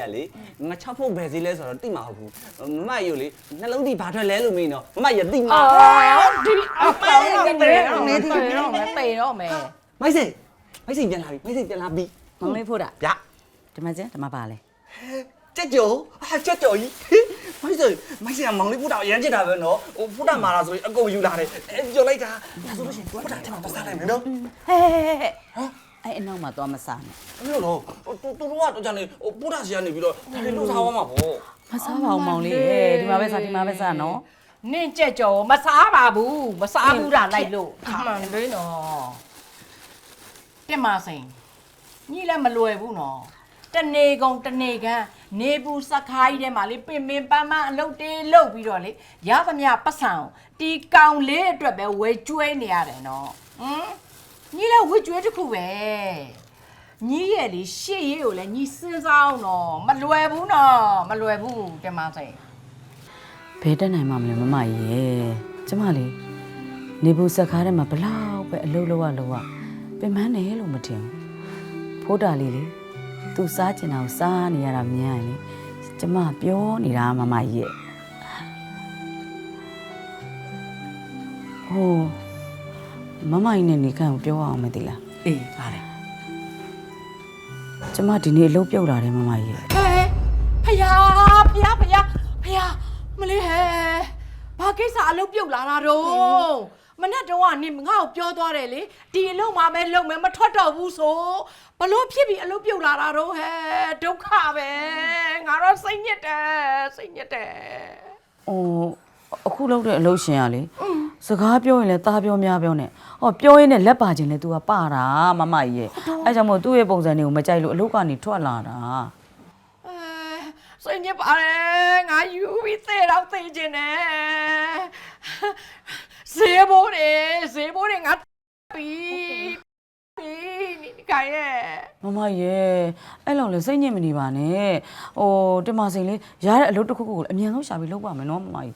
ရလေငါ6ဖို့ဘယ်စီလဲဆိုတော့တိမှာဟုတ်ဘူးမမယူလေနှလုံးဒီဘာထွက်လဲလို့မင်းနော်မမရတိမှာအော်ဒီအကောင်တော့တေတော့မယ်တေတော့မယ်တေတော့မယ်မိုက်စိမိုက်စိပြန်လာပြီမိုက်စိပြန်လာပြီမောင်လေးဖို့တာဗျဒီမှာကျန်ဒီမှာပါလဲကြက်ကြောဟာကြက်ကြောကြီးမိုက်စိမိုက်စိကမောင်လေးဖူတာရမ်းချစ်တာပဲနော်ဟိုဖူတာမာလာဆိုရင်အကုန်ယူလာတယ်အဲကြော်လိုက်တာဒါဆိုလို့ရှိရင်ဖူတာထဲမှာပတ်စားလိုက်မယ်နော်ဟဲ့ဟဲ့ဟဲ့ အဲ့အနောက်မှာသွားမစားနဲ့အဲ့လိုတော့တူတူကတော့ကြာနေဟိုဖူတာစီကနေပြီးတော့ဒါတွေလို့စားသွားမှာပေါ့မစားပါဘူးမောင်လေးဟဲ့ဒီမှာပဲစားဒီမှာပဲစားနော်နင့်ကြက်ကြောမစားပါဘူးမစားဘူးတာလိုက်လို့အမှန်လေးနော်တက်မစိန်ညီလည်းမလွယ်ဘူးနော်တနေကုန်တနေကန်နေဘူးစခိုင်းထဲမှာလေပင်ပင်ပန်းပန်းအလုပ်တေးလုပ်ပြီးတော့လေရသမျှပတ်စံကိုတီကောင်လေးအတွက်ပဲဝဲကျွဲနေရတယ်နော်ဟမ် ညီလည်းဝဲကျွဲတစ်ခုပဲညီရဲ့လေရှေ့ရေးကိုလည်းညီစဉ်းစားအောင်နော်မလွယ်ဘူးနော်မလွယ်ဘူးတက်မစိန်ဘယ်တက်နိုင်မှမလဲမမကြီးရဲ့ကျမလေးနေဘူးဆက်ကားထဲမှာဘလောက်ပဲအလုပ်လုပ်ရလုပ်ရပင်မနဲ့လို့မထင်ဘူးဖိုးတာလေးလေသူစားကျင်တာကိုစားနေရတာမြင်ရင်လေကျမပြောနေတာမမကြီးရဲ့ဟို မမကြီးနဲ့နေခန့်ကိုပြောအောင်မသိလားအေးပါလေကျမဒီနေ့အလုပ်ပြုတ်လာတယ်မမကြီးရဲ့ဟဲဖယားဖယားဖယားဖယားမလေးဟဲဘာကိစ္စအလုပ်ပြုတ်လာတာတော့မနဲ့တော့ကနေငါ့ကိုပြောသွားတယ်လေဒီအလုပ်မှာပဲလုပ်မယ်မထွက်တော့ဘူးဆိုဘလို့ဖြစ်ပြီးအလုပ်ပြုတ်လာတာတော့ဟဲဒုက္ခပဲငါတော့စိတ်ညစ်တယ်စိတ်ညစ်တယ်ဟိုအခုလုပ်တဲ့အလုပ်ရှင်ကလေ စကားပြောရင်လည်းသားပြောများပြောနဲ့ဟောပြောရင်လည်းလက်ပါခြင်းလည်း तू ကပတာမမကြီးရဲ့အဲကြောင့်မို့သူ့ရဲ့ပုံစံတွေကိုမကြိုက်လို့အလုပ်ကနေထွက်လာတာအဲစိတ်ညစ်ပါတယ်ငါယူပြီးသေတော့သေခြင်းနဲ့ဈေးဘိုးတွေဈေးဘိုးတွေငါပြီးပြီးနိကိုင်ရဲ့မမရဲ့အဲ့လောက်လေစိတ်ညစ်မနေပါနဲ့ဟိုတမစိန်လေးရတဲ့အလုပ်တစ်ခုခုကိုအမြန်ဆုံးရှာပြီးလုပ်ပါမယ်နော်မမကြီး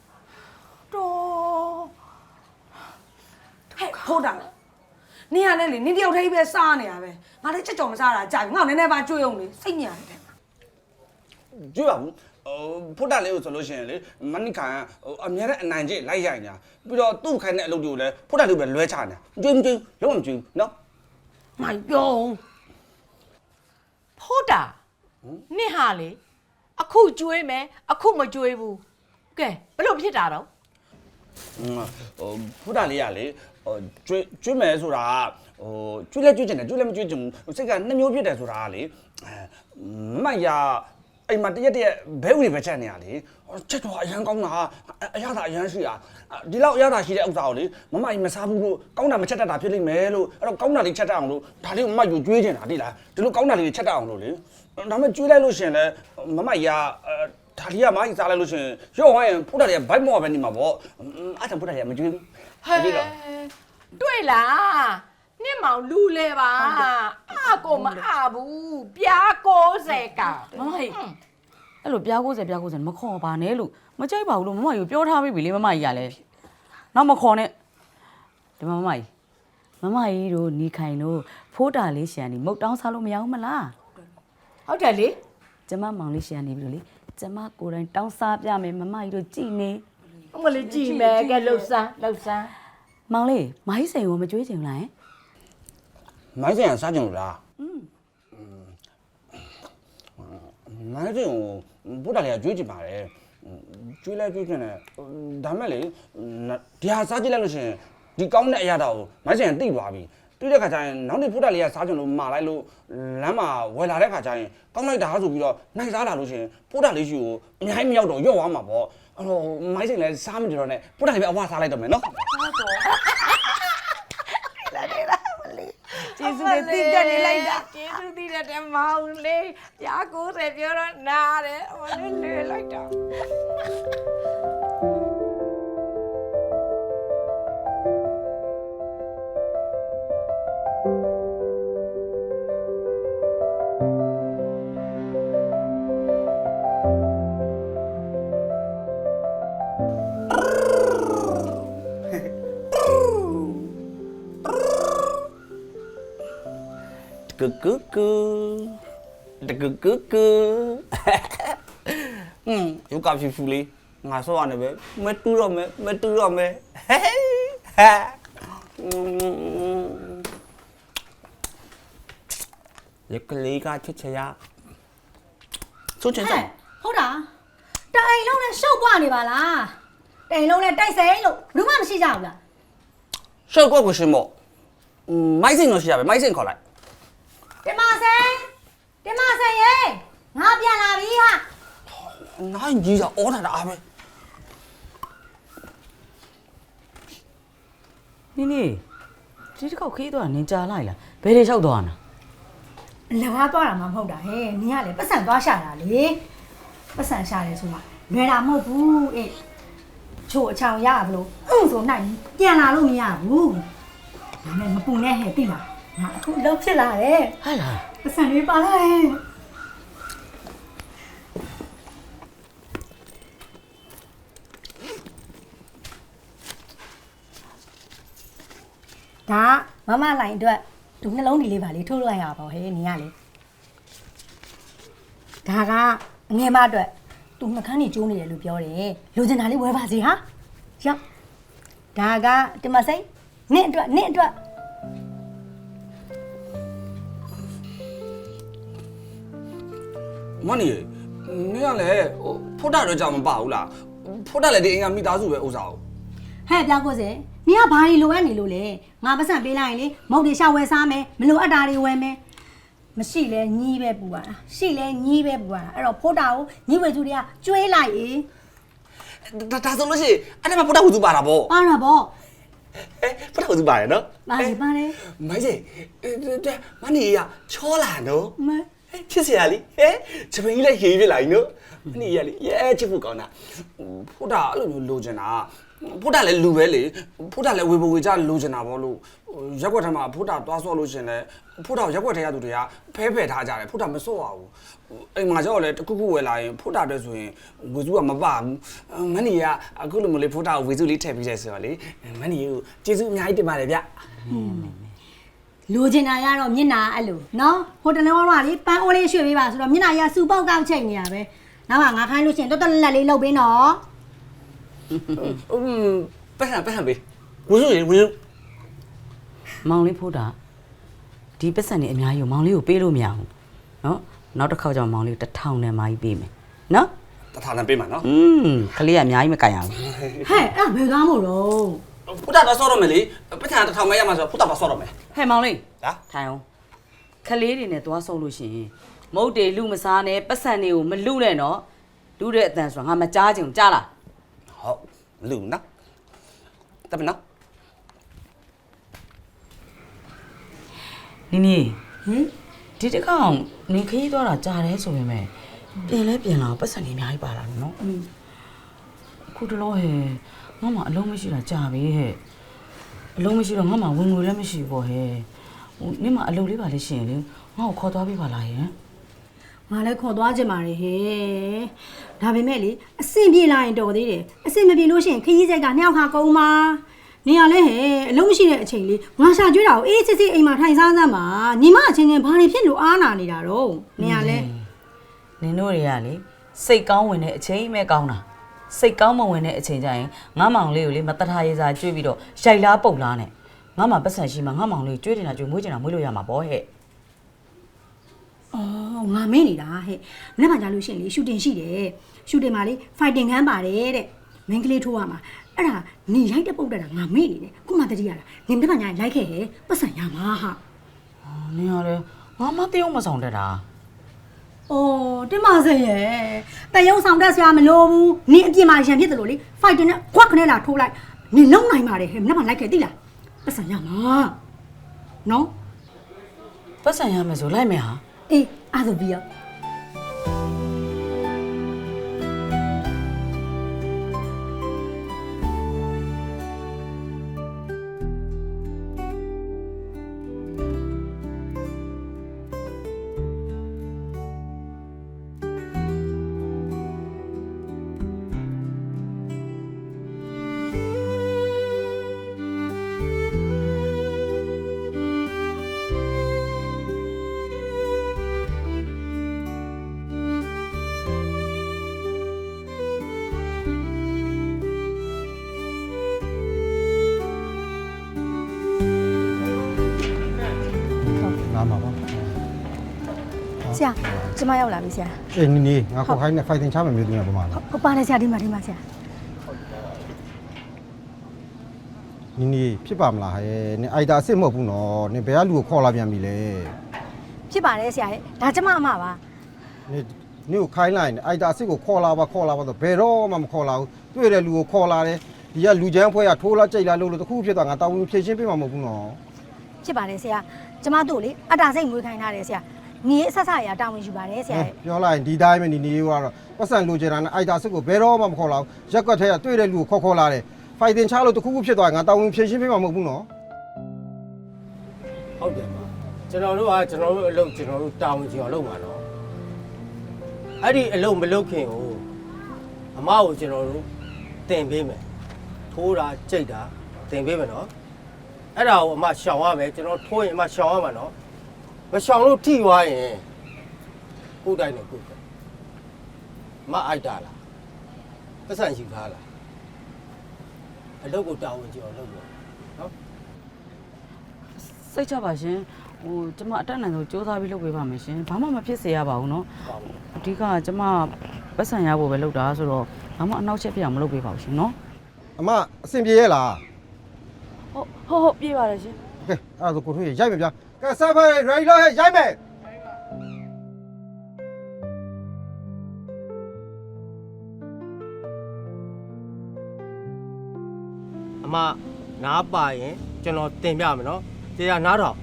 တော့ ဟဲ့ဖိုးတာနင်ကလည်းလေနင်တယောက်တည်းပဲစားနေရပဲငါလည်းချက်ကြော်မစားတာကြာပြီငါ့ကိုနည်းနည်းပါကြွေးအောင်လေစိတ်ညစ်ရတယ်ကြည့်ပါဘူးဟိုဖုတ်တာလေးကိုဆိုလို့ရှိရင်လေမနိခံဟိုအများနဲ့အနိုင်ကျင့်လိုက်ရိုက်ညာပြီးတော့သူ့ခိုင်းတဲ့အလုပ်တွေကိုလည်းဖုတ်တာလေးပဲလွဲချနေတာကျွေးမကျွေးလုံးဝမကျွေးဘူးနော်မိုင်ပြောအောင်ဖို့တာနင့်ဟာလေအခုကျွေးမယ်အခုမကျွေးဘူးကဲဘယ်လိုဖြစ်တာတော့ဟိုဖုတ်တာလေးကလေဟို ကျွေးကျွေးမယ်ဆိုတာဟိုကျွေးလဲကျွေးချင်တယ်ကျွေးလဲမကျွေးချင်ဘူးစိတ်ကနှစ်မျိုးဖြစ်တယ်ဆိုတာကလေမမရအိမ်မှာတရက်တရက်ဘဲဝီပဲချက်နေရလေချက်တော့အရန်ကောင်းတာအရသာအရန်ရှိတာဒီလောက်အရသာရှိတဲ့ဥစ္စာကိုလေမမကြီးမစားဘူးလို့ကောင်းတာမချက်တတ်တာဖြစ်လိမ့်မယ်လို့အဲ့တော့ကောင်းတာလေးချက်တတ်အောင်လို့ဒါလေးမမယူကျွေးချင်တာတိလားဒီလိုကောင်းတာလေးချက်တတ်အောင်လို့လေဒါမှကျွေးလိုက်လို့ရှင်လဲမမကြီးကဒါလေးကမကြီးစားလိုက်လို့ရှင်ရော့ဝိုင်းဖုတ်တာလေးကဘိုက်မော့ပဲနေမှာပေါ့အဲ့ဒါဖုတ်တာလေးကမကျွေးဘူး ဟဲ့တွေ့လားနင့်မောင်လူလဲပါအာကိုမအဘူးပြား60ကမမကြီးအဲ့လိုပြား90ပြား90မခေါ်ပါနဲ့လို့မကြိုက်ပါဘူးလို့မမကြီးကိုပြောထားပြီးပြီလေမမကြီးကလည်းနောက်မခေါ်နဲ့ဒီမမကြီးမမကြီးတို့နီခိုင်တို့ဖိုးတာလေးရှန်နေမုတ်တောင်းစားလို့မရဘူးမလားဟုတ်တယ်လေကျမမောင်လေးရှန်နေပြီလို့လေကျမကိုယ်တိုင်တောင်းစားပြမယ်မမကြီးတို့ကြည်နေ အမလေးကြည့်မယ်ကဲလှုပ်ဆန်းလှုပ်ဆန်းမောင်လေးမိုင်းစိန်ကိုမကြွေးချင်ဘူးလားဟင်မိုင်းစင်ကစားကြင်လို့လားอืมမိုင်းစင်ကိုဘုရားလေးကကြွေးကြည့်ပါတယ်ကြွေးလဲကြွေးချင်တယ်ဒါမဲ့လေဒီဟာစားကြည့်လိုက်လို့ရှိရင်ဒီကောင်းတဲ့အရာတော့မိုင်းစင်ကတိသွားပြီတိတဲ့ခါကျရင်နောက်နေ့ဘုရားလေးကစားကြင်လို့မာလိုက်လို့လမ်းမှာဝယ်လာတဲ့ခါကျရင်ကောင်းလိုက်တာဆိုပြီးတော့နိုင်စားလာလို့ရှိရင်ဘုရားလေးရှိကိုအများကြီးမရောက်တော့ရော့သွားမှာပေါ့ အဲ့တော့မိုင်းစင်လည်းစားမကြတော့နဲ့ဘုရားလေးပဲအဝစားလိုက်တော့မယ်နော်ကျေးဇူးတွေတိတက်နေလိုက်တာကျေးဇူးတည်တဲ့မောင်လေးပြား90ပြောတော့နားတယ်အမလေးလေလိုက်တာ ကူကူကူတကူကူကူဟွန်းယူကဖြူဖြူလေးငါဆော့ရတယ်ပဲမတူးတော့မဲမတူးတော့မဲဟဲဟာရက်ကလေးကချစ်ချရာဆိုချင်စောင်းဟုတ်တာတအိမ်လုံးနဲ့ရှုပ်ပွားနေပါလားတအိမ်လုံးနဲ့တိုက်ဆိုင်လို့ဘယ်သူမှမရှိကြဘူးလားရှုပ်ကွက်ကိုရှင်မို့မိုက်စင်ကိုရှိရပဲမိုက်စင်ခေါ်လိုက် တင်မဆန်တင်မဆန်ရေငါပြန်လာပြီဟာနိုင်ကြီးကအော်တာတာအားပဲနင်းနေဒီတစ်ခေါက်ခေးသွားနင်ကြာလိုက်လားဘယ်တွေလျှောက်သွားနာလကားသွားတာမှမဟုတ်တာဟဲ့နင်ကလေပတ်စံသွားရှာတာလေပတ်စံရှာတယ်ဆိုမှလွယ်တာမဟုတ်ဘူးအေးချို့အချောင်ရဘလို့အင်းဆိုနိုင်ပြန်လာလို့မရဘူးဒါနဲ့မပူနဲ့ဟဲ့သိလား ငါအခုလုံးဖြစ်လာတယ်ဟာလားပတ်စံလေးပါလာဟဲ့ဒါမမလိုင်အတွက်ဒီနှလုံးဒီလေးပါလေးထိုးလိုက်ရပါဘောဟဲ့နင်ကလေဒါကအငယ်မအတွက်သူနှကန်းနေကျိုးနေတယ်လို့ပြောတယ်လိုချင်တာလေးဝယ်ပါစေဟာရောက်ဒါကတင်မစိမ့်နင့်အတွက်နင့်အတွက် မနီနင်ကလည်းဟိုဖုတ်တာတော့ကြောင်မပါဘူးလားဖုတ်တာလည်းဒီအင်္ဂါမိသားစုပဲဥစားအောင်ဟဲ့ပြောက်ကိုစေနင်ကဘာတွေလိုအပ်နေလို့လဲငါပတ်စံပေးလိုက်ရင်လေမုတ်တွေရှောက်ဝဲစားမယ်မလိုအပ်တာတွေဝယ်မယ်မရှိလဲညီးပဲပူရတာရှိလဲညီးပဲပူရတာအဲ့တော့ဖိုးတာကိုညီးဝဲသူတွေကကျွေးလိုက်အေးဒါဒါဆိုလို့ရှိရင်အဲ့ဒါမှဖုတ်တာဟူသူပါတာပေါ့ပါတာပေါ့ဟဲ့ဖုတ်တာဟူသူပါတယ်နော်ပါလေပါလေမိုင်းစေမနီကချောလာနော်မ ချစ်စရာလေးဟဲ့ချပင်းကြီးလည်းရေးပြလာ ਈ နော်မနီရလေရဲချစ်ဖို့ကောင်းတာဖုတ်တာအဲ့လိုမျိုးလိုချင်တာဖုတ်တာလည်းလူပဲလေဖုတ်တာလည်းဝေဘဝေကြလိုချင်တာပေါ့လို့ရက်ွက်ထမှာဖုတ်တာသွားဆော့လို့ရှင်လဲဖုတ်တာရက်ွက်ထဲရသူတွေကဖဲဖယ်ထားကြတယ်ဖုတ်တာမဆော့ရဘူးအိမ်မှာကြောက်လဲတခုခုဝယ်လာရင်ဖုတ်တာတဲ့ဆိုရင်ဝေစုကမပဘူးမနီကအခုလိုမျိုးလေဖုတ်တာကိုဝေစုလေးထည့်ပြီးတယ်ဆိုတော့လေမနီကိုကျေးဇူးအများကြီးတင်ပါတယ်ဗျ လိုချင်တာရတော့မျက်နာအဲ့လိုနော်ဟိုတလုံးကလေပန်းအိုးလေးရွှေ့ပေးပါဆိုတော့မျက်နာရစူပေါက်ကောက်ချိန်နေရပဲနောက်ကငါခိုင်းလို့ရှိရင်တော်တော်လက်လေးလှုပ်ပေးနော် อืมပတ်ဟန်ပတ်ဟန်ပေးဝေစုရေဝေစု မောင်လေးဖိုးတာဒီပတ်စံနေအများကြီးကိုမောင်လေးကိုပေးလို့မရဘူးနော်နောက်တစ်ခေါက်ကျတော့မောင်လေးကိုတစ်ထောင်နဲ့မာကြီးပေးမယ်နော် တထားနဲ့ပေးမှာနော် อืมကလေးကအများကြီးမကန်ရဘူး ဟဲ့အဲ့ဒါဘယ်ကားမို့တော့ ဖုတာတော့ဆော့တော့မယ်လေပတ်ဟန်တစ်ထောင်မဲရမှာဆိုဖုတာပါဆော့တော့မယ်ဟဲ့မောင်လေးဟာထိုင်အောင်ကလေးတွေနဲ့သွားဆုံးလို့ရှိရင်မုတ်တွေလူမစားနဲ့ပတ်စံတွေကိုမလူနဲ့နော်လူတဲ့အတန်ဆိုတာငါမကြားချင်ဘူးကြားလားဟုတ်လူနော်တမနော်နင်းနီဟင်ဒီတစ်ခေါက်နင်ခရီးသွားတာကြားတယ်ဆိုပေမဲ့ပြင်လဲပြင်လာပတ်စံတွေအများကြီးပါလာတယ်နော်အခုတလောဟဲ့ ငါမှအလုံးမရှိတာကြားပြီဟဲ့အလုံးမရှိတော့ငါမှဝင်ငွေလည်းမရှိဘူးပေါ့ဟဲ့ဟိုနင်မအလုံးလေးပါလေရှင်လေငါ့ကိုခေါ်သွားပေးပါလားယင်ငါလည်းခေါ်သွားခြင်းပါတယ်ဟဲ့ဒါပေမဲ့လေအဆင်ပြေလာရင်တော်သေးတယ်အဆင်မပြေလို့ရှိရင်ခရီးစိတ်ကနှစ်ယောက်ခါကုန်းပါနေရလဲဟဲ့အလုံးမရှိတဲ့အချိန်လေးငါရှာကျွေးတာကိုအေးစစ်စစ်အိမ်မှာထိုင်စားစမ်းပါညီမအချင်းချင်းဘာတွေဖြစ်လို့အားနာနေတာတော့နေရလဲနင်တို့တွေကလေစိတ်ကောင်းဝင်တဲ့အချိန်ပဲကောင်းတာ စိတ်ကောင်းမဝင်တဲ့အချိန်ကျရင်ငါမောင်လေးကိုလေမတထားရေးစားကျွေးပြီးတော့ရိုက်လားပုတ်လားနဲ့ငါမှပတ်စံရှိမှငါမောင်လေးကိုကျွေးတင်တာကျွေးမွေးတင်တာမွေးလို့ရမှာပေါ့ဟဲ့အော်ငါမင်းနေတာဟဲ့မနေ့ကကြာလို့ရှိရင်လေရှူတင်ရှိတယ်ရှူတင်မှာလေဖိုက်တင်ခန်းပါတယ်တဲ့မင်းကလေးထိုးရမှာအဲ့ဒါနေရိုက်တဲ့ပုတ်တက်တာငါမေ့နေတယ်ခုမှတတိရတာနေမနေ့ကညာလိုက်ခဲ့ဟဲ့ပတ်စံရမှာဟာနင်ရတယ်ငါမတယောက်မဆောင်တတ်တာ။ အော်တင်ပါစေရဲ့။တယုံဆောင်တက်ဆရာမလို့ဘူး။နင်အပြင်မှာရံဖြစ်တယ်လို့လေ။ fighter နဲ့ခွက်ခနဲ့လာထိုးလိုက်။နင်လုံနိုင်ပါတယ်ဟဲ့။မနေ့ကလိုက်ခဲ့သိလား။ပတ်စံရမှာ။နော်ပတ်စံရမယ်ဆိုလိုက်မယ်ဟာ။အေးအားဆိုပြီးရောရာ ကျမရောက်လာပြီဆရာအေးနီနီငါကိုခိုင်းနဲ့ fighting ချမယ်မျိုးတင်ရပါမှာလားဟုတ်ပါတယ်ဆရာဒီမှာဒီမှာဆရာနီနီဖြစ်ပါမလားဟဲ့နင်အိုက်တာအစ်စ်မဟုတ်ဘူးနော်နင်ဘယ်ကလူကိုခေါ်လာပြန်ပြီလဲဖြစ်ပါတယ်ဆရာရဲ့ဒါကျမအမပါနင်နင်ကိုခိုင်းလိုက်ရင်အိုက်တာအစ်စ်ကိုခေါ်လာပါခေါ်လာပါဆိုဘယ်တော့မှမခေါ်လာဘူးတွေ့တဲ့လူကိုခေါ်လာတယ်ဒီကလူချမ်းဖွဲ့ကထိုးလာကြိတ်လာလို့လို့တခုဖြစ်သွားငါတောင်းဝင်ဖြည့်ရှင်းပေးမှာမဟုတ်ဘူးနော်ဖြစ်ပါတယ်ဆရာကျမတို့လေအတားစိတ်မွေးခိုင်းထားတယ်ဆရာ ညီအဆက်ဆက်ရတာဝန်ယူပါတယ်ဆရာရဲ့ပြောလိုက်ရင်ဒီတိုင်းပဲနီနီကတော့ပတ်စံလူချင်တာနဲ့အိုက်တာအစ်စ်ကိုဘယ်တော့မှမခေါ်လာဘူးရက်ကွက်ထဲကတွေ့တဲ့လူကိုခေါ်ခေါ်လာတယ် fighting ချလို့တခုခုဖြစ်သွားရင်ငါတောင်းဝင်ဖြည့်ရှင်းပေးမှာမဟုတ်ဘူးနော်ဟုတ်တယ်ပါကျွန်တော်တို့ကကျွန်တော်တို့အလုပ်ကျွန်တော်တို့တာဝန်ကြီးအောင်လုပ်မှာနော်အဲ့ဒီအလုပ်မလုပ်ခင်ကိုအမကိုကျွန်တော်တို့တင်ပေးမယ်ထိုးတာကြိတ်တာတင်ပေးမယ်နော်အဲ့ဒါကိုအမရှောင်ရမယ်ကျွန်တော်ထိုးရင်အမရှောင်ရမှာနော် မရှောင်လို့ထိသွားရင်ကိုယ်တိုင်နဲ့ကိုယ်ပဲမအိုက်တာလားပတ်စံရှိထားလားအလုပ်ကိုတာဝန်ကြီးအောင်လုပ်မှာနော် စိတ်ချပါရှင်ဟိုကျမအတက်နိုင်ဆုံးစူးစမ်းပြီးလုပ်ပေးပါမယ်ရှင်ဘာမှမဖြစ်စေရပါဘူးเนาะ ပါဘူး အဓိကကျမပတ်စံရဖို့ပဲလုပ်တာဆိုတော့ဘာမှအနောက်ချက်ပြအောင်မလုပ်ပေးပါဘူးရှင်เนาะ အမအဆင်ပြေရဲ့လား ဟုတ်ဟုတ်ဟုတ်ပြေးပါတယ်ရှင် โอเคအဲ့ဒါဆိုကိုထွေးရိုက်မယ်ဗျာ ကဲဆက်ဖိုင် ready လို့ဟဲ့ရိုက်မယ်အမနားပါရင်ကျွန်တော်တင်ပြမယ်နော်ကျေရနားထောင်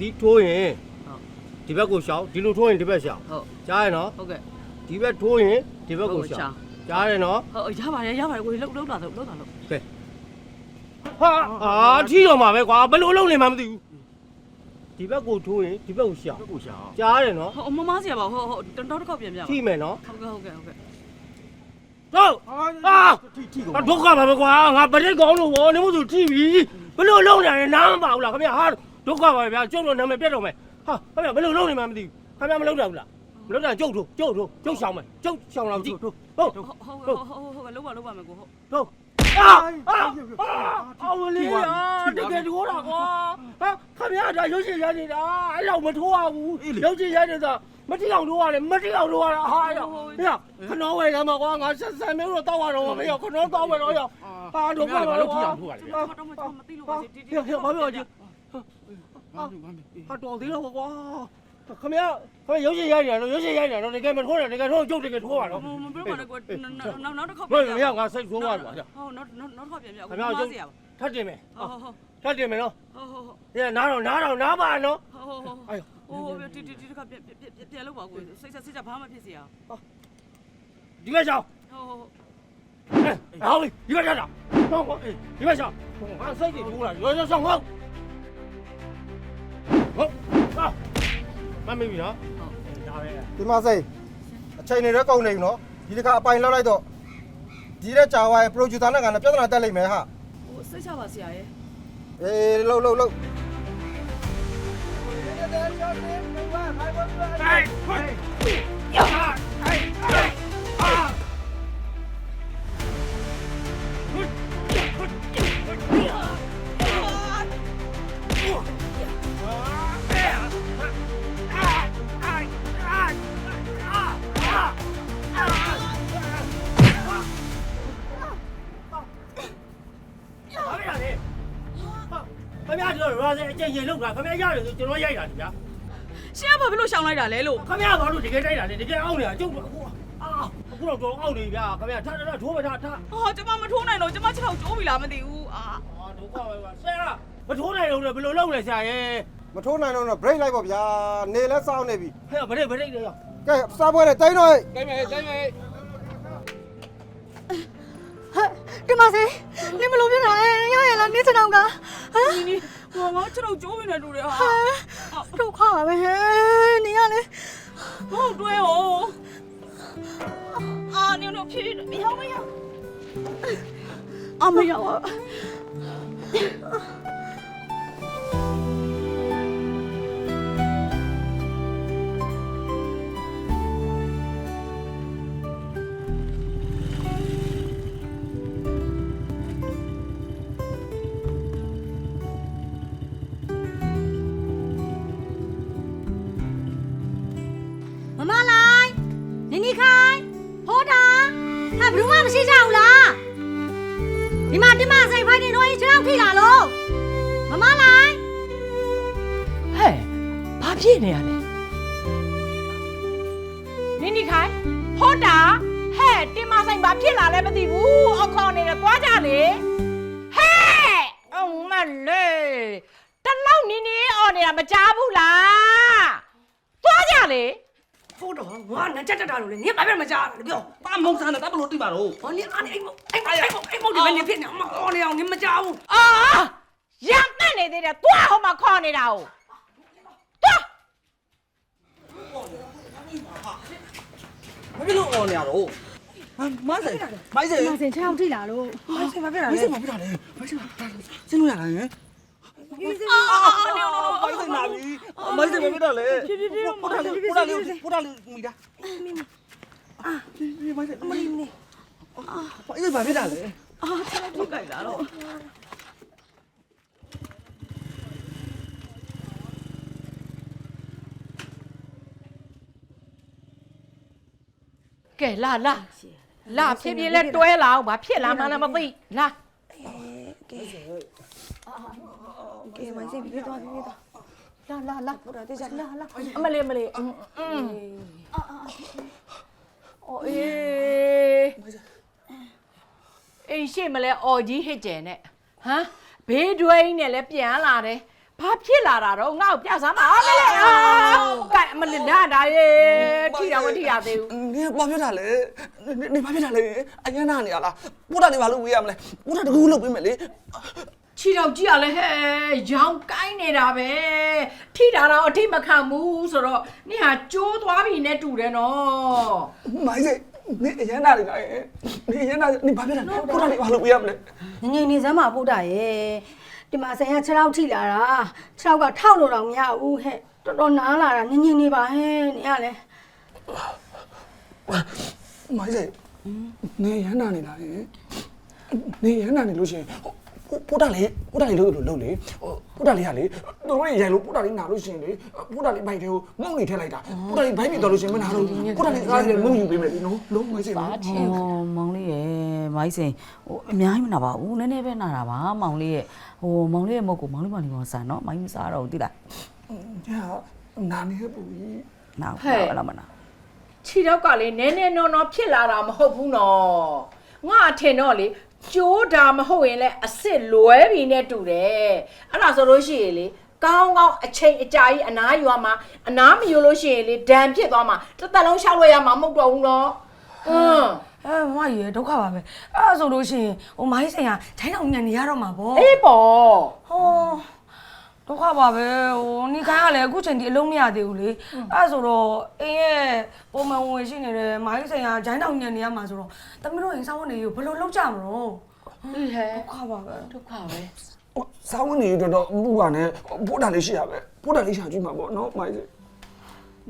ဒီထိုးရင်ဟုတ်ဒီဘက်ကိုရှောင်းဒီလိုထိုးရင်ဒီဘက်ရှောင်းဟုတ်ကြားရနော်ဟုတ်ကဲ့ဒီဘက်ထိုးရင်ဒီဘက်ကိုရှောင်းကြားရနော်ဟုတ်ရပါတယ်ရပါတယ်ကိုလှုပ်လှုပ်တာလှုပ်လှုပ်တာလှုပ်ဟာအာထီတော်မှာပဲကွာဘယ်လိုလုပ်နေမှမသိဘူး ဒီဘက်ကိုထိုးရင်ဒီဘက်ကိုရှောင်းဘက်ကိုရှောင်းကြားရနော်ဟုတ်မမစီရပါဟုတ်ဟုတ်တောက်တစ်ခေါက်ပြန်ပြပါထိမယ်နော်ဟုတ်ကဲ့ဟုတ်ကဲ့ဟုတ်ကဲ့တော့အာထိထိကုန်အဒုက္ခပါပဲကွာငါပရိတ်ကောင်းလို့ဗောနေမို့ဆိုထိပြီဘယ်လိုလုပ်နေရလဲနားမပါဘူးလားခင်ဗျာဟာဒုက္ခပါပဲဗျာကျုပ်တို့နာမည်ပြတ်တော့မယ်ဟာခင်ဗျာဘယ်လိုလုပ်နေမှမသိဘူးခင်ဗျာမလုပ်တော့ဘူးလားမလုပ်တာကျုပ်တို့ကျုပ်တို့ကျုပ်ရှောင်းမယ်ကျုပ်ရှောင်းတော့ကြည့်ဟုတ်ဟုတ်ဟုတ်ဟုတ်ဟုတ်ဟုတ်လှုပ်ပါလှုပ်ပါမယ်ကိုဟုတ်ဟုတ် အာအာအော်လေယာတကယ်တို့တာကွာဟာခင်ဗျာဒါရုပ်ရှင်ရိုက်နေတာအဲ့လောက်မထိုးရဘူးရုပ်ရှင်ရိုက်နေတာမတိအောင်ထိုးရတယ်မတိအောင်ထိုးရတာဟာရောဟဲ့ခဏဝယ်လာမှာကွာငါဆက်ဆံမျိုးတော့တောက်ရတော့မရောခဏတောက်မယ်တော့ရောဟာဒုက္ခပါလို့ကွာတော့မမသိလို့ပါဒီဒီဟဲ့ဟဲ့ဘာပြောကြည့်ဟာတော်သေးတော့ကွာ ခမရခမရုပ်ရှင်ရိုက်နေတာတော့ရုပ်ရှင်ရိုက်နေတာတော့တကယ်မထိုးနဲ့တကယ်ထိုးကျုပ်တကယ်ထိုးရတော့မပြောပါနဲ့ကိုနောက်နောက်တစ်ခေါက်ဘယ်မရငါစိတ်ဆိုးသွားပါဗျာဟုတ်နောက်နောက်နောက်တစ်ခေါက်ပြန်ပြခကိုမရမကျုပ်စီရပါထပ်တင်မယ်ဟုတ်ဟုတ်ထပ်တင်မယ်နော်ဟုတ်ဟုတ်ဟုတ်ဒီနားတော့နားတော့နားပါနော်ဟုတ်ဟုတ်ဟုတ်ဟိုဒီဒီဒီတစ်ခါပြန်ပြန်ပြန်လုပ်ပါကိုစိတ်စိတ်ချဘာမှဖြစ်စေရအောင်ဒီဘက်ချောင်းဟုတ်ဟုတ်ဟောင်းဒီဘက်ချောင်းတော့ဒီဘက်ချောင်းငါစိတ်တွေထိုးလာရောရောဆောင်ဟု တ်ဟုတ်ဟာမမေ့ပြီနော်ဒါပဲဒီမှာစိအချိန်နေတော့ကုန်နေပြီနော်ဒီတစ်ခါအပိုင်လောက်လိုက်တော့ဒီတဲ့ကြာဝါရဲ့ producer နဲ့ကလည်းပြဿနာတက်လိမ့်မယ်ဟာဟိုစိတ်ချပါဆရာရဲ့အေးလှုပ်လှုပ်လှုပ်ဘာ ဟာခင်ဗျားတို့ရောစဲအကျင့်ရင်လောက်တာခင်ဗျားရတယ်ဆိုကျွန်တော်ရိုက်တာဒီဗျာရှင်ကဘာဖြစ်လို့ရှောင်လိုက်တာလဲလို့ခင်ဗျားဘာလို့တကယ်တိုက်တာလဲတကယ်အောက်နေတာကျုပ်အခုအာအခုတော့တော့အောက်နေဗျာခင်ဗျားထားထားထိုးမထားထားဟာကျမမထိုးနိုင်တော့ကျမချက်တော့ကျိုးပြီလားမသိဘူးအာအာဒုက္ခပဲကွာဆရာမထိုးနိုင်တော့ဘယ်လိုလုပ်လဲဆရာရဲ့မထိုးနိုင်တော့တော့ break လိုက်ပါဗျာနေလဲစောင်းနေပြီဟဲ့ဗရိတ်ဗရိတ်လေရောကဲစားပွဲနဲ့တိုင်းတော့ဟဲ့တိုင်းမယ်တိုင်းမယ်ဟဲ့တင်ပါစေနင်မလို့ပြတာလဲရရလားနေချင်တော့ကဟမ်ဒီနေ့ ဟိုငါချက်တော့ကျိုးပြီနဲ့တူတယ်ဟာဒုက္ခပါပဲဟဲ့နေရလဲဟုတ်တွဲဟောအာနင်တို့ဖြစ်မရမရအမရောက်ဘ လို့လေနင်ဘာဖြစ်မကြားလဲပြောပါမုံစားနေတာဘယ်လိုတိပါတော့ဟောနင်အားနေအိမ်မအိမ်မအိမ်မအိမ်မဒီမနေဖြစ်နေအမအော်နေအောင်နင်မကြားဘူးအာရံပတ်နေသေးတယ်သွားဟိုမှာခေါ်နေတာ哦သွားဘာဖြစ်လို့အော်နေရတော့မဆိုင်မိုင်းဆိုင်မဆိုင်ခြေထောက်ထိလာလို့မဆိုင်ဘာဖြစ်တာမိုလဲင်းဆိုင်မဖြစ်တာလေမိုင်းဆိုင်စင်းလို့ရလားဟင် မိုင်းဆိုင်နာပြီမိုင်းဆိုင်မဖြစ်တာလေပြပြပြပူတာလေးပူတာလေးပူတာလေးမိတာအာမိုင်းဆိုင်မင်းနေအာမိုင်းဆိုင်ဘာဖြစ်တာလဲအာထုတ်ကြိုက်လာတော့ကဲလာလာလာဖြစ်ဖြစ်လဲတွဲလာအောင်ဘာဖြစ်လာမှန်းလည်းမသိလာကဲ မဆိုင်ပြပြသွားပြပြသွားလာလာလာဖို့တာတေးချာလာလာအမလေးအမလေးအင်းအင်းအိုအေးအေးရှေ့မလဲအော်ကြီးဟစ်ကျယ်နဲ့ဟမ်ဘေးဒွိင်းနဲ့လဲပြန်လာတယ်ဘာဖြစ်လာတာတော့ငါ့ကိုပြစမ်းပါအမလေးအာကဲအမလေးလာတာရေထိတာမထိရသေးဘူးနေဘာဖြစ်တာလဲနေဘာဖြစ်တာလဲအရင်နာနေရလားပူတာလေးဘာလို့ဝေးရမလဲပူတာတကူလုပ်ပေးမယ်လေ ခြေတော့ကြည့်ရလဲဟဲ့ရောင်ကိုင်းနေတာပဲထိတာတော့အထိမခံဘူးဆိုတော့နင်ဟာကျိုးသွားပြီနဲ့တူတယ်နော်မိုင်းစိနေအရင်နာနေလားနေအရင်နာနေဘာဖြစ်တာပူတာလေးဘာလို့ဝေးရမလဲငငယ်နေစမ်းပါဖို့တာရဲ့ဒီမှာဆိုင်ကခြေထောက်ထိလာတာခြေထောက်ကထောက်လို့တော့မရဘူးဟဲ့တော်တော်နားလာတာငငယ်နေပါဟဲ့နေရလဲမိုင်းစိနေအရင်နာနေလားနေအရင်နာနေလို့ရှိရင် ပူတာလေးပူတာလေးလို့လို့လေပူတာလေးကလေတို့ရဲ့ရိုင်လို့ပူတာလေးနာလို့ရှိရင်လေပူတာလေးဘိုက်သေးကိုငုံနေထည့်လိုက်တာပူတာလေးဘိုက်ပြတော့လို့ရှိရင်မနာတော့ပူတာလေးကားလေးငုံယူပေးမယ်လေနော်လုံးမိုင်းစိနော်။အော်မောင်လေးရဲ့မိုင်းစင်ဟိုအများကြီးမနာပါဘူး။နည်းနည်းပဲနာတာပါမောင်လေးရဲ့ဟိုမောင်လေးရဲ့မုတ်ကိုမောင်လေးမောင်လေးမောင်ဆန်နော်မိုင်းမစားတော့ဘူးတိလားညာနာနေပူကြီး။နာဘူးလားမနာခြေတော့ကလေနည်းနည်းနော်နော်ဖြစ်လာတာမဟုတ်ဘူးနော်ငါအထင်တော့လေ ကျိုးတာမဟုတ်ရင်လဲအစ်စ်လွဲပြီနဲ့တူတယ်အဲ့ဒါဆိုလို့ရှိရင်လေကောင်းကောင်းအချိန်အကြာကြီးအနားယူရမှာအနားမယူလို့ရှိရင်လေဒဏ်ဖြစ်သွားမှာတစ်သက်လုံးရှောက်လို့ရမှာမဟုတ်တော့ဘူးနော်ဟွန်းအဲမရဒုက္ခပါပဲအဲ့ဒါဆိုလို့ရှိရင်ဟိုမိုင်းဆိုင်ကထိုင်းအောင်ညံနေရတော့မှာပေါ့အေးပေါ့ဟော ဒုက္ခပါပဲဟိုနိခိုင်းကလည်းအခုချိန်ဒီအလုံးမရသေးဘူးလေအဲ့ဆိုတော့အင်းရဲ့ပုံမှန်ဝင်ရှိနေတဲ့မိုင်းဆိုင်ကဂျိုင်းတောင်ညံနေရမှာဆိုတော့တမီးတို့အိမ်ဆောင်ဝင်နေကိုဘယ်လိုလုပ်ကြမလို့အေးဟဲ့ဒုက္ခပါပဲဒုက္ခပဲစားဝင်နေတော့တော့ပူပါနဲ့ပူတာလေးရှိရပဲပူတာလေးရှာကြည့်မှာပေါ့နော်မိုင်းစိ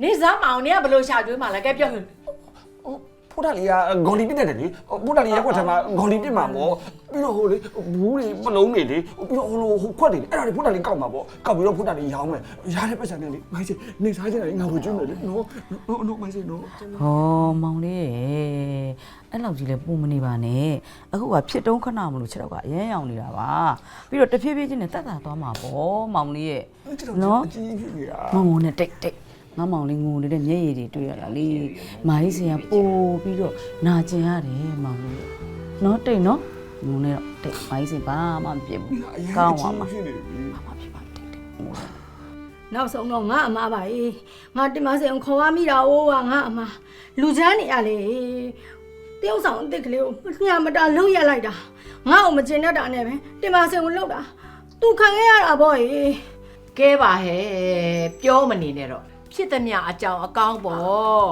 နေစမ်းမအောင်နေကဘယ်လိုရှာကျွေးမှလဲကဲပြော ပူတာလေးကဂေါ်လီပစ်တယ်လေပူတာလေးရက်ွက်ထဲမှာဂေါ်လီပစ်မှာပေါ့ပြီးတော့ဟိုလေဘူးတွေပလုံးတွေလေပြီးတော့ဟိုလိုဟိုခွက်တွေအဲ့ဒါတွေပူတာလေးကောက်မှာပေါ့ကောက်ပြီးတော့ပူတာလေးရောင်းမယ်ရတဲ့ပတ်စံနဲ့လေမိုင်းစိနေစားချင်တယ်ငါဝကျွေးမယ်လေနော်နော်နော်မိုင်းစိနော်။ဟောမောင်လေးရဲ့အဲ့လောက်ကြီးလဲပုံမနေပါနဲ့။အခုကဖြစ်တုံးခဏမလို့ခြေတော့ကအရန်ရောင်နေတာပါ။ပြီးတော့တဖြည်းဖြည်းချင်းနဲ့တက်တာသွားမှာပေါ့မောင်လေးရဲ့နော်အကြီးကြီးရာမောင်မောင်နဲ့တိတ်တိတ် ငါမောင်လေးငိုနေတဲ့မျက်ရည်တွေတွေ့ရတာလေမာကြီးစင်ကပို့ပြီးတော့နာကျင်ရတယ်မောင်လေးနော်တိတ်နော်ငိုနေတော့တိတ်မာကြီးစင်ဘာမှမဖြစ်ဘူးကောင်းပါမှာဖြစ်နေပြီဘာမှဖြစ်ပါတိတ်တိတ်ငိုနောက်ဆုံးတော့ငါအမားပါအေးငါတင်မဆိုင်ခေါ်ရမိတာအိုးကငါအမားလူချမ်းနေရလေတယောက်ဆောင်အစ်စ်ကလေးကိုညမတာလှုပ်ရက်လိုက်တာငါ့ကိုမကျင်တတ်တာနဲ့ပဲတင်မဆိုင်ကိုလှုပ်တာသူခံခဲ့ရတာပေါ့အေးကဲပါဟဲ့ပြောမနေနဲ့တော့ ဖြစ်သမျှအကြောင်းအကောင်းပေါ့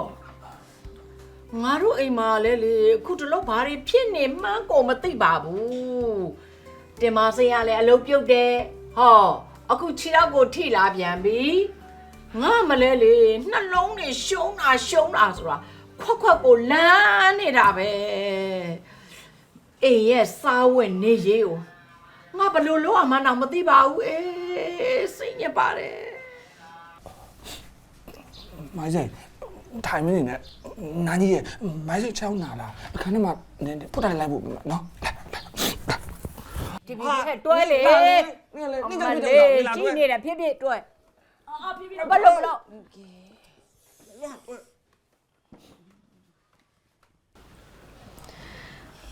ငါတို့အိမ်မှာလဲလေအခုတလို့ဘာတွေဖြစ်နေမှန်းကိုမသိပါဘူးတင်မစင်ရလဲအလုပ်ပြုတ်တယ်ဟောအခုခြေတော့ကိုထိလာပြန်ပြီငါမလဲလေနှလုံးတွေရှုံးတာရှုံးတာဆိုတာခွက်ခွက်ကိုလန်းနေတာပဲအိမ်ရဲ့စားဝတ်နေရေးကိုငါဘယ်လိုလုပ်ရမှန်းတော့မသိပါဘူးအေးစိတ်ညစ်ပါတယ် မိုင်းစိထိုင်မနေနဲ့နာကြီးရဲ့မိုင်းစိတ်ချောင်းနာလားအခန်းထဲမှာနည်းနည်းဖုတ်တိုင်းလိုက်ဖို့နော်ဒီပြီးနဲ့တွဲလေနေလေအနေမကြလေးပြီတော့လာကြတွေ့ည့်နေတာဖြစ်ဖြစ်တွဲအာဖြစ်ဖြစ်ဘယ်လိုဘယ်လို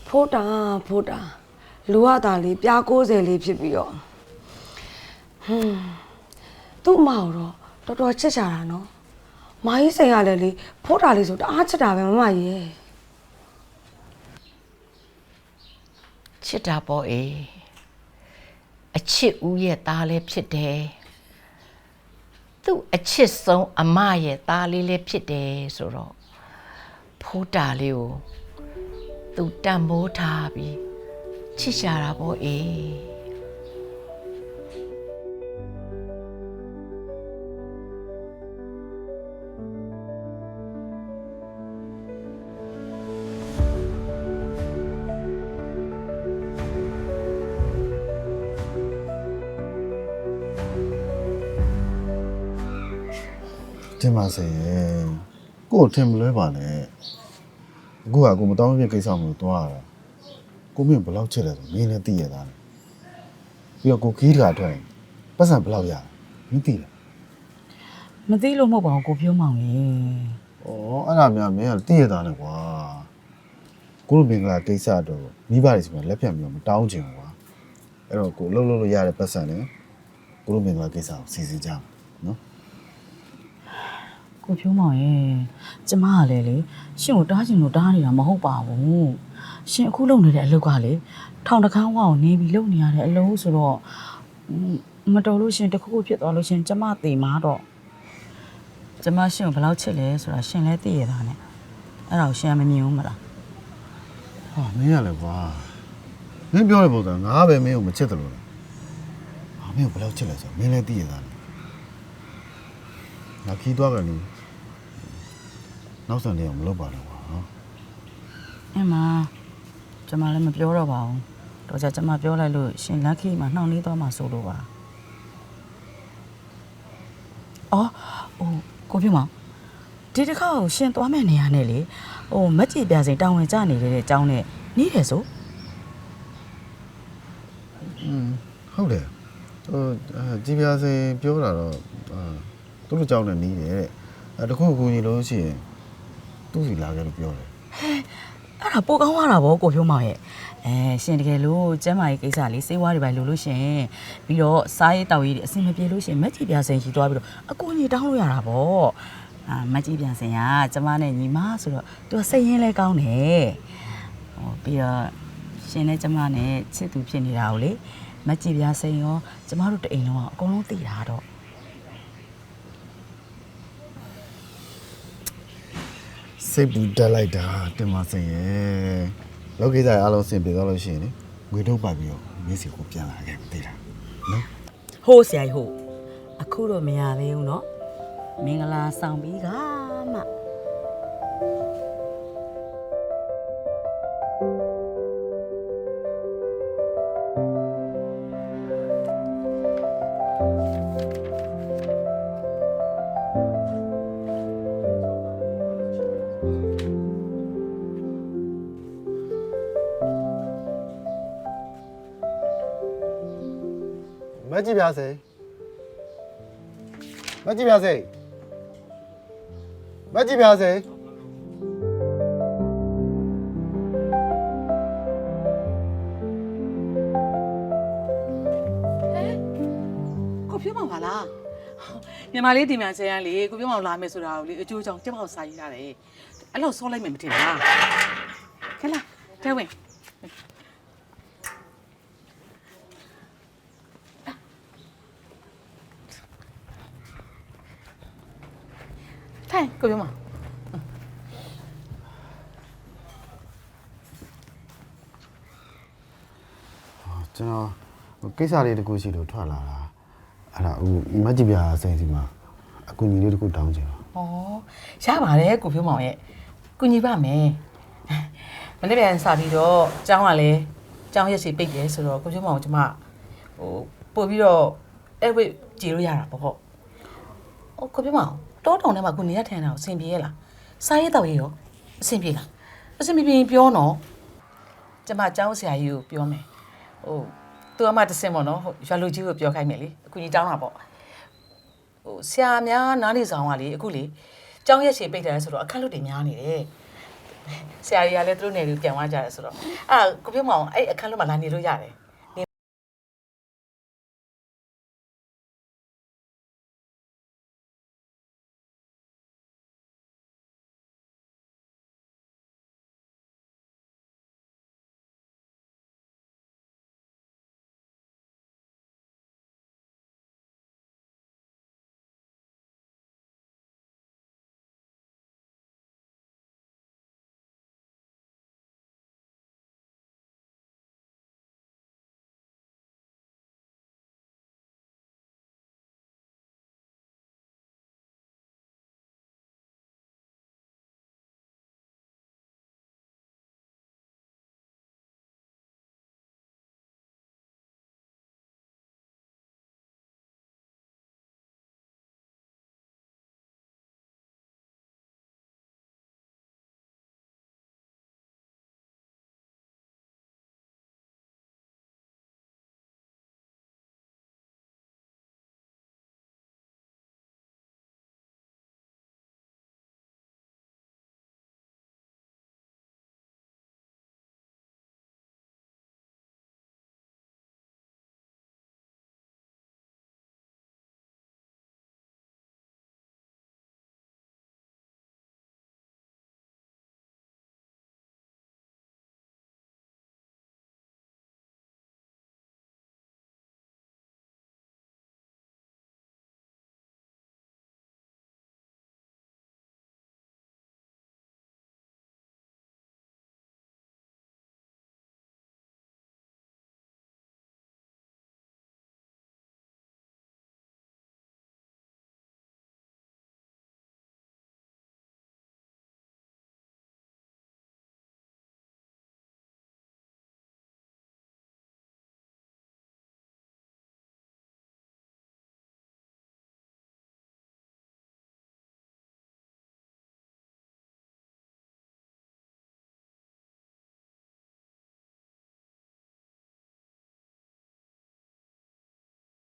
ဖိုးတာဖိုးတာလူရတာလေးပြား90လေးဖြစ်ပြီးတော့ဟွန်းသူ့အမကိုတော့တော်တော်ချစ်ချတာနော် မာကြီးစိန်ရလဲလေဖိုးတာလေးဆိုတအားချစ်တာပဲမမကြီးရဲ့ချစ်တာပေါ့အေးအချစ်ဦးရဲ့သားလည်းဖြစ်တယ်သူ့အချစ်ဆုံးအမရဲ့သားလေးလည်းဖြစ်တယ်ဆိုတော့ဖိုးတာလေးကိုသူတန်မိုးထားပြီးချစ်ရှာတာပေါ့အေး တင်ပါစေကို့ထင်မလွဲပါနဲ့အခုကကိုမတောင်းပြကိစ္စမျိုးတွားရတာကိုမင်းဘယ်လောက်ချစ်လဲဆိုမင်းလည်းသိရသားနဲ့ပြီးတော့ကိုခီးတကာထွက်ရင်ပတ်စံဘယ်လောက်ရလဲမင်းသိလားမသိလို့မဟုတ်ပါဘူးကိုဖြိုးမောင်ရေဩအဲ့ဒါများမင်းကသိရသားနဲ့ကွာကိုလိုမင်္ဂလာကိစ္စတော့မိဘတွေစီမှာလက်ဖြတ်ပြီးတော့မတောင်းချင်ဘူးကွာအဲ့တော့ကိုလှုပ်လှုပ်လို့ရတဲ့ပတ်စံနဲ့ကိုလိုမင်္ဂလာကိစ္စကိုစီစဉ်ကြမယ်နော် ကိုဖြိုးမောင်ရေကျမကလည်းလေရှင်ကိုတားချင်လို့တားနေတာမဟုတ်ပါဘူးရှင်အခုလုပ်နေတဲ့အလုပ်ကလေထောင်တကန်းဝအောင်နေပြီးလုပ်နေရတဲ့အလုပ်ဆိုတော့မတော်လို့ရှင်တခုခုဖြစ်သွားလို့ရှင်ကျမသေမှာတော့ကျမရှင်ကိုဘယ်လောက်ချစ်လဲဆိုတာရှင်လည်းသိရတာနဲ့အဲ့ဒါကိုရှင်ကမမြင်ဘူးမလားဟာမင်းရလဲကွာမင်းပြောတဲ့ပုံစံငါပဲမင်းကိုမချစ်တယ်လို့လားဟာမင်းကိုဘယ်လောက်ချစ်လဲဆိုတော့မင်းလည်းသိရသားနဲ့ငါခီးသွားကြလို့ နောက်ဆန်လေးအောင်မလုပ်ပါနဲ့ကွာနော်အင်းမကျမလည်းမပြောတော့ပါဘူးတော့ကြကျမပြောလိုက်လို့ရှင်လက်ခိမှာနှောင့်နှေးသွားမှဆိုလို့ပါအော်ဟိုကိုပြမဒီတစ်ခါကိုရှင်သွားမဲ့နေရနဲ့လေဟိုမက်ကြီးပြစင်တောင်းဝင်ကြနေတဲ့အကြောင်းနဲ့နေတယ်ဆိုอืมဟုတ်တယ်ဟိုအာကြည်ပြာစင်ပြောတာတော့အာသူ့လူကြောင့်လည်းနီးတယ်တဲ့အဲတခုကူညီလို့ရှိရင် သူ့စီလာခဲ့လို့ပြောတယ်အဲ့ဒါပိုကောင်းသွားတာဗောကိုဖြိုးမောင်ရဲ့အဲရှင်တကယ်လို့ကျမ်းမာရေးကိစ္စလေးစေးဝါးတွေပဲလို့လို့ရှင်ပြီးတော့စားရေးတောက်ရေးတွေအဆင်မပြေလို့ရှင်မက်ကြီးပြစင်ရှိသွားပြီးတော့အကူကြီးတောင်းလို့ရတာဗောအာမက်ကြီးပြစင်ကကျမနဲ့ညီမဆိုတော့သူကစိတ်ရင်းလဲကောင်းတယ်ဟောပြီးတော့ရှင်နဲ့ကျမနဲ့ချစ်သူဖြစ်နေတာကိုလေမက်ကြီးပြစင်ရောကျမတို့တအိမ်လုံးကအကုန်လုံးသိတာတော့ စိတ်ပူတက်လိုက်တာတင်မစင်ရဲ့လောကိစ္စရအားလုံးစင်ပြေသွားလို့ရှိရင်လေငွေထုတ်ပါပြီးတော့မင်းစီကိုပြန်လာခဲ့မသိလားနော် ဟိုးဆရာကြီးဟိုးအခုတော့မရသေးဘူးเนาะမင်္ဂလာဆောင်ပြီးကမှ ည့်ပြစေမကြည့်ပြစေမကြည့်ပြစေကိုပြောမှာပါလားမြန်မာလေးဒီမြန်ဆဲရန်လေကိုပြောမှာလာမယ်ဆိုတာကိုလေအကျိုးကြောင့်ကျမကိုစာရေးရတယ်အဲ့လောက်ဆောလိုက်မယ်မထင်လားခဲလာတဲဝင် ထိုင်ကိုပြောမှာကျွန်တော်ဟိုကိစ္စလေးတစ်ခုရှိလို့ထွက်လာတာအဲ့ဒါဟိုမကြည့်ပြစိန်စီမှာအကူညီလေးတစ်ခုတောင်းချင်တော့ဩရပါတယ်ကိုပြောမောင်ရဲ့ကုညီပါမယ်မနေ့ပြန်စပြီးတော့ကျောင်းကလည်းကျောင်းရက်စီပိတ်တယ်ဆိုတော့ကိုပြောမောင်ကျမဟိုပို့ပြီးတော့အဲ့ဝိကြည်လို့ရတာပေါ့ဟုတ်။အော်ကိုပြမအောင် တောတောင်ထဲမှာကိုနေရထိုင်တာကိုဆင်ပြေရဲ့လားစားရေးတော့ရေးရောအဆင်ပြေလားအဆင်ပြေပြေပြောနော်ကျမကျောင်းဆရာကြီးကိုပြောမယ်ဟိုသူအမတစင်ပေါ့နော်ဟိုရွာလူကြီးကိုပြောခိုင်းမယ်လေအခုကြီးတောင်းတာပေါ့ဟိုဆရာများနားနေဆောင်ကလေအခုလေကျောင်းရက်ရှည်ပိတ်တယ်ဆိုတော့အခက်လွတ်တွေများနေတယ်ဆရာကြီးကလည်းသူတို့နယ်လူပြန်သွားကြတယ်ဆိုတော့အာကိုပြောမအောင်အဲ့အခက်လွတ်မှာလာနေလို့ရတယ်